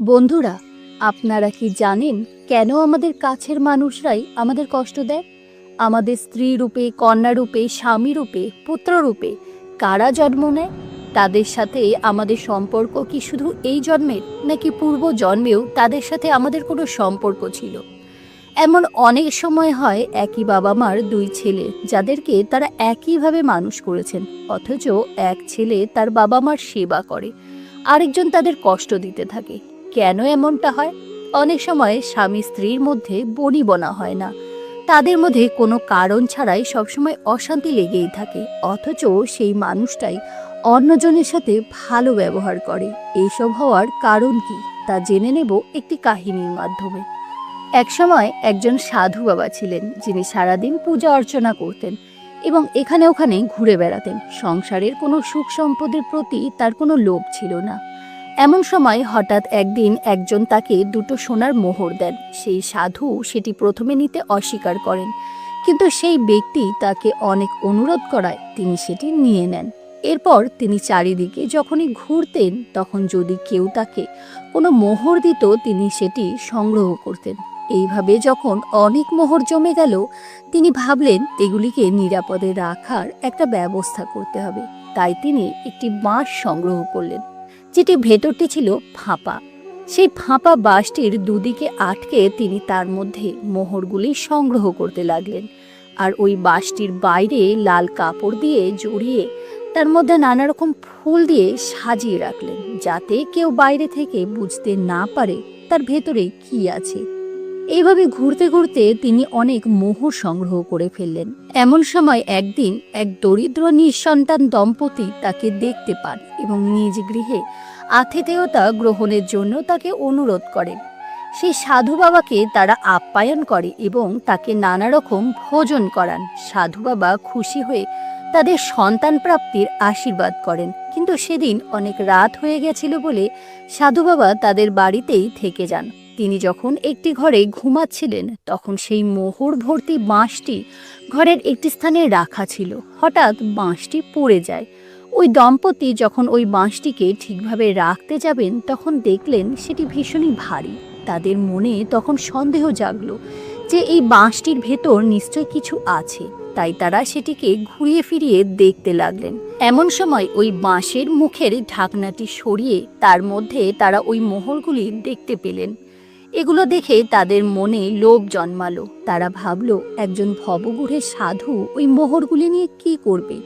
বন্ধুরা, আপনারা কি জানেন কেন আমাদের কাছের মানুষরাই আমাদের কষ্ট দেয়? আমাদের স্ত্রী রূপে, কন্যা রূপে, স্বামী রূপে, পুত্র রূপে কারা জন্ম নেয়? তাদের সাথে আমাদের সম্পর্ক কি শুধু এই জন্মের নাকি পূর্ব জন্মেও তাদের সাথে আমাদের কোনো সম্পর্ক ছিল? এমন অনেক সময় হয় একই বাবা মার দুই ছেলে যাদেরকে তারা একইভাবে মানুষ করেছেন, অথচ এক ছেলে তার বাবা মার সেবা করে, আরেকজন তাদের কষ্ট দিতে থাকে। কেন এমনটা হয়? অনেক সময় স্বামী স্ত্রীর মধ্যে বনিবনা হয় না। তাদের মধ্যে কোনো কারণ ছাড়াই সবসময় অশান্তি লেগেই থাকে, অথচ সেই মানুষটাই অন্যজনের সাথে ভালো ব্যবহার করে। এইসব হওয়ার কারণ কি? তা জেনে নেব একটি কাহিনীর মাধ্যমে। একসময় একজন সাধু বাবা ছিলেন, যিনি সারাদিন পূজা অর্চনা করতেন এবং এখানে ওখানে ঘুরে বেড়াতেন। সংসারের কোনো সুখ সম্পদের প্রতি তার কোনো লোভ ছিল না। এমন সময় হঠাৎ একদিন একজন তাকে দুটো সোনার মোহর দেন। সেই সাধু সেটি প্রথমে নিতে অস্বীকার করেন, কিন্তু সেই ব্যক্তি তাকে অনেক অনুরোধ করায় তিনি সেটি নিয়ে নেন। এরপর তিনি চারিদিকে যখনই ঘুরতেন, তখন যদি কেউ তাকে কোনো মোহর দিত, তিনি সেটি সংগ্রহ করতেন। এইভাবে যখন অনেক মোহর জমে গেল, তিনি ভাবলেন এগুলিকে নিরাপদে রাখার একটা ব্যবস্থা করতে হবে। তাই তিনি একটি বাঁশ সংগ্রহ করলেন। যেটি ভেতরটি ছিল ফাঁপা। সেই ফাঁপা বাঁশটির দুদিকে আটকে তিনি তার মধ্যে মোহরগুলি সংগ্রহ করতে লাগলেন আর ওই বাঁশটির বাইরে লাল কাপড় দিয়ে জড়িয়ে তার মধ্যে নানা রকম ফুল দিয়ে সাজিয়ে রাখলেন যাতে কেউ বাইরে থেকে বুঝতে না পারে তার ভেতরে কি আছে। এইভাবে ঘুরতে ঘুরতে তিনি অনেক মোহর সংগ্রহ করে ফেললেন। এমন সময় একদিন এক দরিদ্র নিঃসন্তান দম্পতি তাকে দেখতে পান এবং নিজ গৃহে আতিথেয়তা গ্রহণের জন্য তাকে অনুরোধ করেন। সেই সাধু বাবাকে তারা আপ্যায়ন করে এবং তাকে নানা রকম ভোজন করান। সাধু বাবা খুশি হয়ে তাদের সন্তান প্রাপ্তির আশীর্বাদ করেন। কিন্তু সেদিন অনেক রাত হয়ে গেছিল বলে সাধু বাবা তাদের বাড়িতেই থেকে যান। তিনি যখন একটি ঘরে ঘুমাচ্ছিলেন, তখন সেই মোহর ভর্তি বাঁশটি ঘরের একটি স্থানে রাখা ছিল। হঠাৎ বাঁশটি পড়ে যায়। ওই দম্পতি যখন ওই বাঁশটিকে ঠিকভাবে রাখতে যাবেন, তখন দেখলেন সেটি ভীষণই ভারী। তাদের মনে তখন সন্দেহ জাগলো যে এই বাঁশটির ভেতর নিশ্চয় কিছু আছে। তাই তারা সেটিকে ঘুরিয়ে ফিরিয়ে দেখতে লাগলেন। এমন সময় ওই বাঁশের মুখের ঢাকনাটি সরিয়ে তার মধ্যে তারা ওই মোহরগুলি দেখতে পেলেন। এগুলো দেখে তাদের মনে লোভ জন্মালো। তারা ভাবলো, একজন ভবগুঢ়ে সাধু ওই মোহরগুলি নিয়ে কি করবে?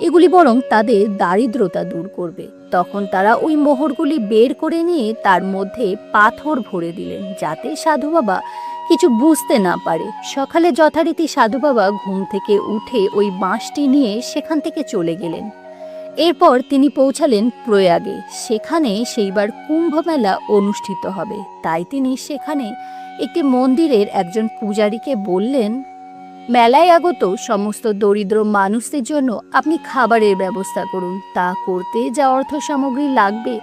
এগুলি বরং তাদের দারিদ্রতা দূর করবে। তখন তারা ওই মোহরগুলি বের করে নিয়ে তার মধ্যে পাথর ভরে দিলেন, যাতে সাধু বাবা কিছু বুঝতে না পারে। সকালে যথারীতি সাধু বাবা ঘুম থেকে উঠে ওই বাঁশটি নিয়ে সেখান থেকে চলে গেলেন। এরপর তিনি পৌঁছালেন প্রয়াগে। সেখানে সেইবার কুম্ভ মেলা অনুষ্ঠিত হবে। তাই তিনি সেখানে একটি মন্দিরের একজন পূজারীকে বললেন, মেলায় আগত সমস্ত দরিদ্র মানুষদের জন্য আপনি খাবারের ব্যবস্থা করুন। তা করতে যা অর্থ সামগ্রী লাগবে,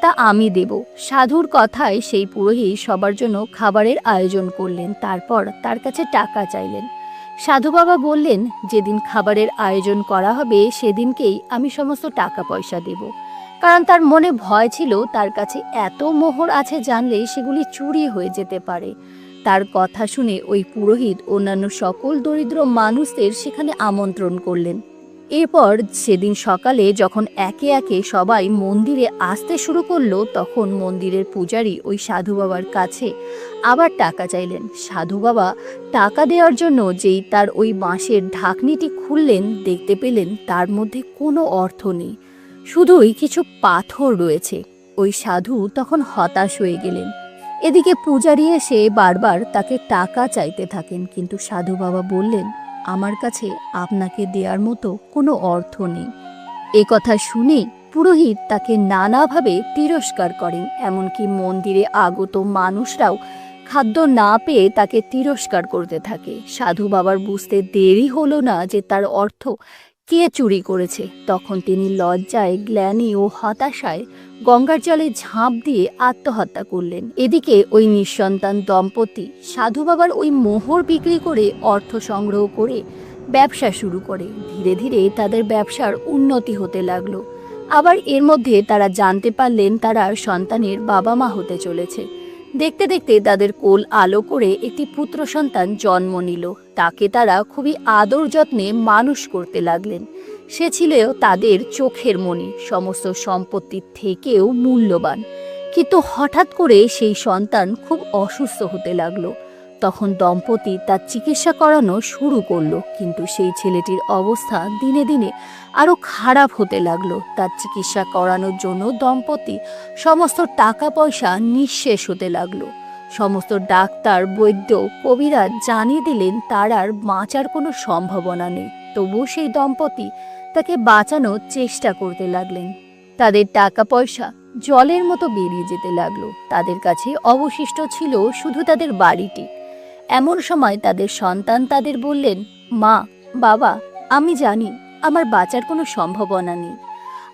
তা আমি দেব। সাধুর কথায় সেই পুরোহিত সবার জন্য খাবারের আয়োজন করলেন। তারপর তার কাছে টাকা চাইলেন। সাধু বাবা বললেন, যেদিন খাবারের আয়োজন করা হবে, সেদিনকেই আমি সমস্ত টাকা পয়সা দেব। কারণ তার মনে ভয় ছিল, তার কাছে এত মোহর আছে জানলে সেগুলি চুরি হয়ে যেতে পারে। তার কথা শুনে ওই পুরোহিত অন্যান্য সকল দরিদ্র মানুষদের সেখানে আমন্ত্রণ করলেন। এরপর সেদিন সকালে যখন একে একে সবাই মন্দিরে আসতে শুরু করল, তখন মন্দিরের পূজারী ওই সাধু বাবার কাছে আবার টাকা চাইলেন। সাধু বাবা টাকা দেওয়ার জন্য যেই তার ওই বাঁশের ঢাকনিটি খুললেন, দেখতে পেলেন তার মধ্যে কোনো অর্থ নেই। শুধুই কিছু পাথর রয়েছে। ওই সাধু তখন হতাশ হয়ে গেলেন। এদিকে পূজারি এসে বারবার তাকে টাকা চাইতে থাকেন, কিন্তু সাধু বাবা বললেন আমার কাছে আপনাকে দেওয়ার মতো কোনো অর্থ নেই। এ কথা শুনে পুরোহিত তাকে নানাভাবে তিরস্কার করেন, এমনকি মন্দিরে আগত মানুষরাও খাদ্য না পেয়ে তাকে তিরস্কার করতে থাকে। সাধু বাবার বুঝতে দেরি হলো না যে তার অর্থ কে চুরি করেছে? তখন তিনি লজ্জায় গ্ল্যানি ও হতাশায় গঙ্গার জলে ঝাঁপ দিয়ে আত্মহত্যা করলেন। এদিকে ওই নিঃসন্তান দম্পতি সাধু বাবার ওই মোহর বিক্রি করে অর্থ সংগ্রহ করে ব্যবসা শুরু করে। ধীরে ধীরে তাদের ব্যবসার উন্নতি হতে লাগল। আবার এর মধ্যে তারা জানতে পারলেন তারা সন্তানের বাবা মা হতে চলেছে। দেখতে দেখতে তাদের কোল আলো করে একটি পুত্র সন্তান জন্ম নিল। তাকে তারা খুবই আদর যত্নে মানুষ করতে লাগলেন। সে ছিল তাদের চোখের মণি। সমস্ত সম্পত্তির থেকেও মূল্যবান। কিন্তু হঠাৎ করে সেই সন্তান খুব অসুস্থ হতে লাগল। তখন দম্পতি তার চিকিৎসা করানো শুরু করল, কিন্তু সেই ছেলেটির অবস্থা দিনে দিনে আরও খারাপ হতে লাগল। তার চিকিৎসা করানোর জন্য দম্পতি সমস্ত টাকা পয়সা নিঃশেষ হতে লাগল। সমস্ত ডাক্তার, বৈদ্য, কবিরা জানিয়ে দিলেন তার আর বাঁচার কোনো সম্ভাবনা নেই। তবুও সেই দম্পতি তাকে বাঁচানোর চেষ্টা করতে লাগলেন। তাদের টাকা পয়সা জলের মতো বেরিয়ে যেতে লাগল। তাদের কাছে অবশিষ্ট ছিল শুধু তাদের বাড়িটি। এমন সময় তাদের সন্তান তাদের বললেন, মা, বাবা, আমি জানি আমার বাঁচার কোনো সম্ভাবনা নেই।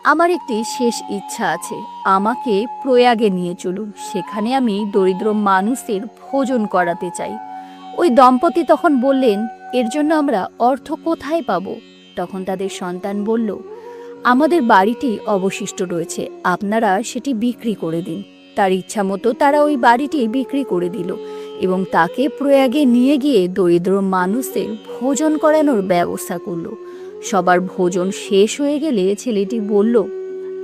আমার একটি শেষ ইচ্ছা আছে। আমাকে প্রয়াগে নিয়ে চলুন। সেখানে আমি দরিদ্র মানুষের ভোজন করাতে চাই। ওই দম্পতি তখন বললেন, এর জন্য আমরা অর্থ কোথায় পাবো? তখন তাদের সন্তান বলল, আমাদের বাড়িটি অবশিষ্ট রয়েছে। আপনারা সেটি বিক্রি করে দিন। তার ইচ্ছা মতো তারা ওই বাড়িটি বিক্রি করে দিল। এবং তাকে প্রয়াগে নিয়ে গিয়ে দরিদ্র মানুষদের ভোজন করানোর ব্যবস্থা করল। সবার ভোজন শেষ হয়ে গেলে ছেলেটি বলল,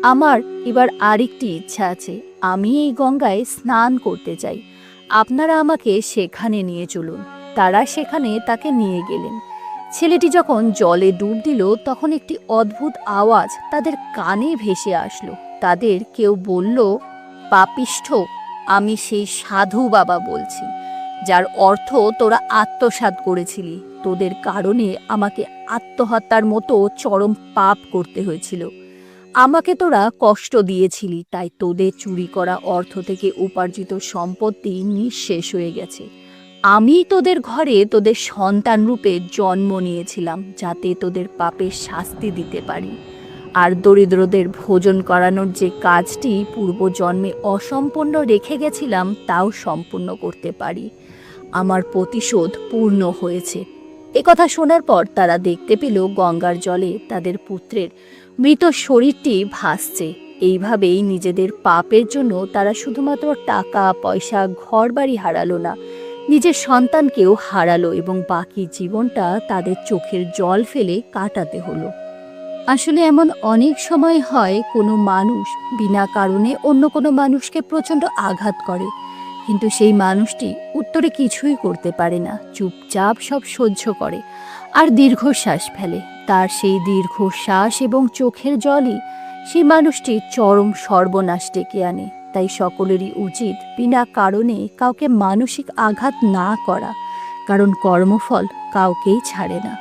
আমার এবার আরেকটি ইচ্ছা আছে। আমি এই গঙ্গায় স্নান করতে চাই। আপনারা আমাকে সেখানে নিয়ে চলুন। তারা সেখানে তাকে নিয়ে গেলেন। ছেলেটি যখন জলে ডুব দিল, তখন একটি অদ্ভুত আওয়াজ তাদের কানে ভেসে আসলো। তাদের কেউ বলল, পাপিষ্ঠ, আমি সেই সাধু বাবা বলছি। যার অর্থ তোরা আত্মসাৎ করেছিলি। তোদের কারণে আমাকে আত্মহত্যার মতো চরম পাপ করতে হয়েছিল। আমাকে তোরা কষ্ট দিয়েছিলি, তাই তোদের চুরি করা অর্থ থেকে উপার্জিত সম্পত্তি নিঃশেষ হয়ে গেছে। আমি তোদের ঘরে তোদের সন্তান রূপে জন্ম নিয়েছিলাম, যাতে তোদের পাপের শাস্তি দিতে পারি। আর দরিদ্রদের ভোজন করানোর যে কাজটি পূর্বজন্মে অসম্পূর্ণ রেখে গেছিলাম, তাও সম্পূর্ণ করতে পারি। আমার প্রতিশোধ পূর্ণ হয়েছে। একথা শোনার পর তারা দেখতে পেল গঙ্গার জলে তাদের পুত্রের মৃত শরীরটি ভাসছে। এইভাবেই নিজেদের পাপের জন্য তারা শুধুমাত্র টাকা, পয়সা ঘর বাড়ি হারালো না, নিজের সন্তানকেও হারালো এবং বাকি জীবনটা তাদের চোখের জল ফেলে কাটাতে হলো। আসলে এমন অনেক সময় হয় কোনো মানুষ বিনা কারণে অন্য কোনো মানুষকে প্রচণ্ড আঘাত করে। কিন্তু সেই মানুষটি উত্তরে কিছুই করতে পারে না, চুপচাপ সব সহ্য করে আর দীর্ঘশ্বাস ফেলে। তার সেই দীর্ঘশ্বাস এবং চোখের জলই সেই মানুষটি চরম সর্বনাশ ডেকে আনে। তাই সকলেরই উচিত বিনা কারণে কাউকে মানসিক আঘাত না করা, কারণ কর্মফল কাউকেই ছাড়ে না।